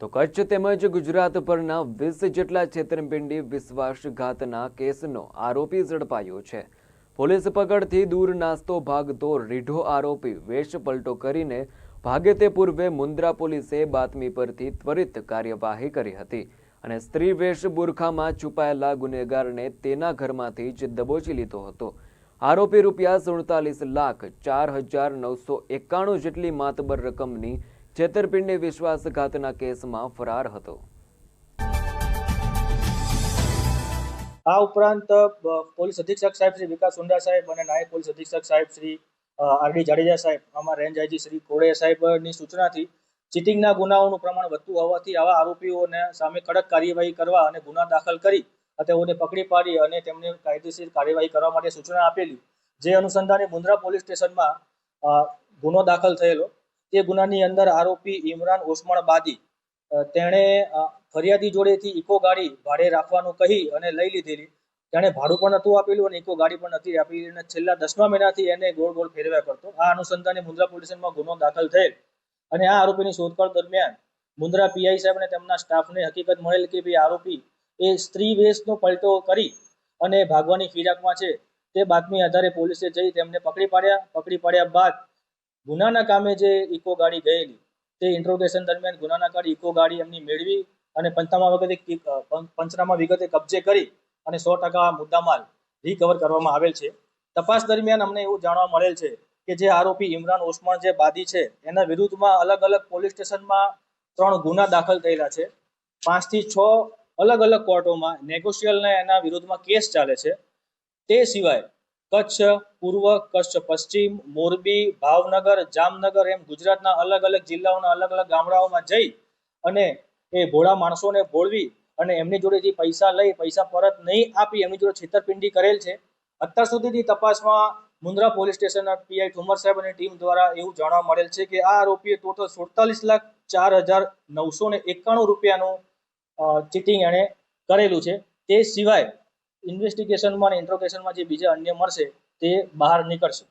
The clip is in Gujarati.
તો કચ્છ તેમજ ગુજરાત પરના વીસ જેટલા છેતરપિંડી વિશ્વાસઘાતના કેસનો આરોપી ઝડપાયો છે. પોલીસ પકડથી દૂર નાસ્તો ભાગતો રીઢો આરોપી વેશ પલટો કરીને ભાગે તે પૂર્વે મુન્દ્રા પોલીસે બાતમી પરથી ત્વરિત કાર્યવાહી કરી હતી અને સ્ત્રી વેશ બુરખામાં છુપાયેલા ગુનેગારને તેના ઘરમાંથી જ દબોચી લીધો હતો. આરોપી રૂપિયા સુડતાલીસ લાખ ચાર હજાર નવસો એકાણું જેટલી માતબર રકમની છેતરપિંડી વિશ્વાસઘાતના કેસમાં ફરાર હતો. આ ઉપરાંત પોલીસ અધિક્ષક સાહેબ શ્રી વિકાસ સુંડા સાહેબ અને નાયબ પોલીસ અધિક્ષક સાહેબ શ્રી આરડી જાડેજા સાહેબ આમાં રેન્જ આઈજી શ્રી કોડે સાહેબની સૂચનાથી ચીટિંગના ગુનાઓનું પ્રમાણ વધતું હોવાથી આવા આરોપીઓને સામે કડક કાર્યવાહી કરવા અને ગુના દાખલ કરી તેઓને પકડી પાડી અને તેમને કાયદેસર કાર્યવાહી કરવા માટે સૂચના આપેલી. જે અનુસંધાને મુન્દ્રા પોલીસ સ્ટેશનમાં ગુનો દાખલ થયેલો. તે ગુનાની અંદર આરોપી ઇમરાન ઓસમાણ બાદી તેણે ફરિયાદી જોડેથી ઇકો ગાડી ભાડે રાખવાનું કહી અને લઈ લીધેલી. તેણે ભાડું પણ નહોતું આપેલું અને ઇકો ગાડી પણ નથી આપેલી અને છેલ્લા દસમા મહિનાથી એને ગોળ ગોળ ફેરવ્યા કરતો. આ અનુસંધાને મુન્દ્રા પોલીસ સ્ટેશનમાં ગુનો દાખલ થયેલ. અને આ આરોપીની શોધખોળ દરમિયાન મુન્દ્રા પીઆઈ સાહેબ અને તેમના સ્ટાફને હકીકત મળેલ કે ભાઈ આરોપી એ સ્ત્રી વેશનો પલટો કરી અને ભાગવાની ફિરાકમાં છે તે બાતમી આધારે પોલીસે જઈ તેમને પકડી પાડ્યા. પકડી પાડ્યા બાદ ગુનાના કામે જે ઇકો ગાડી ગયેલી, તે ઇન્ટ્રોગેશન દરમિયાન ગુનાના કાળે ઇકો ગાડી એમની મેળવી અને પંચનામા વખતે પંચનામા વિગતે કબજે કરી અને સો ટકા મુદ્દામાલ રિકવર કરવામાં આવેલ છે. તપાસ દરમિયાન અમને એવું જાણવા મળેલ છે કે જે આરોપી ઇમરાન ઓસમાન જે બાદી છે, એના વિરુદ્ધમાં અલગ અલગ પોલીસ સ્ટેશનમાં ત્રણ ગુના દાખલ થયેલા છે. પાંચથી છ અલગ અલગ કોર્ટોમાં નેગોશિયલના એના વિરુદ્ધમાં કેસ ચાલે છે. તે સિવાય કચ્છ, પૂર્વ, કચ્છ, પશ્ચિમ, મોરબી, ભાવનગર, જામનગર એમ ગુજરાતના અલગ અલગ જિલ્લાઓના અલગ અલગ ગામડાઓમાં જઈ અને એ ભોળા માણસોને ભોળવી અને એમની જોડેથી પૈસા લઈ, પૈસા પરત નહીં આપી, એમની જોડે છેતરપિંડી કરેલ છે. અત્યાર સુધીની તપાસમાં મુન્દ્રા પોલીસ સ્ટેશનના પીઆઈ ઠુમર સાહેબ અને ટીમ દ્વારા એવું જાણવા મળેલ છે કે આ આરોપીએ ટોટલ સુડતાલીસ લાખ ચાર હજાર નવસો ને એકાણું રૂપિયાનું ચીટિંગ એણે કરેલું છે. તે સિવાય ઇન્વેસ્ટિગેશનમાં અને ઇન્ટ્રોગેશનમાં જે બીજા અન્ય મળશે તે બહાર નીકળશે.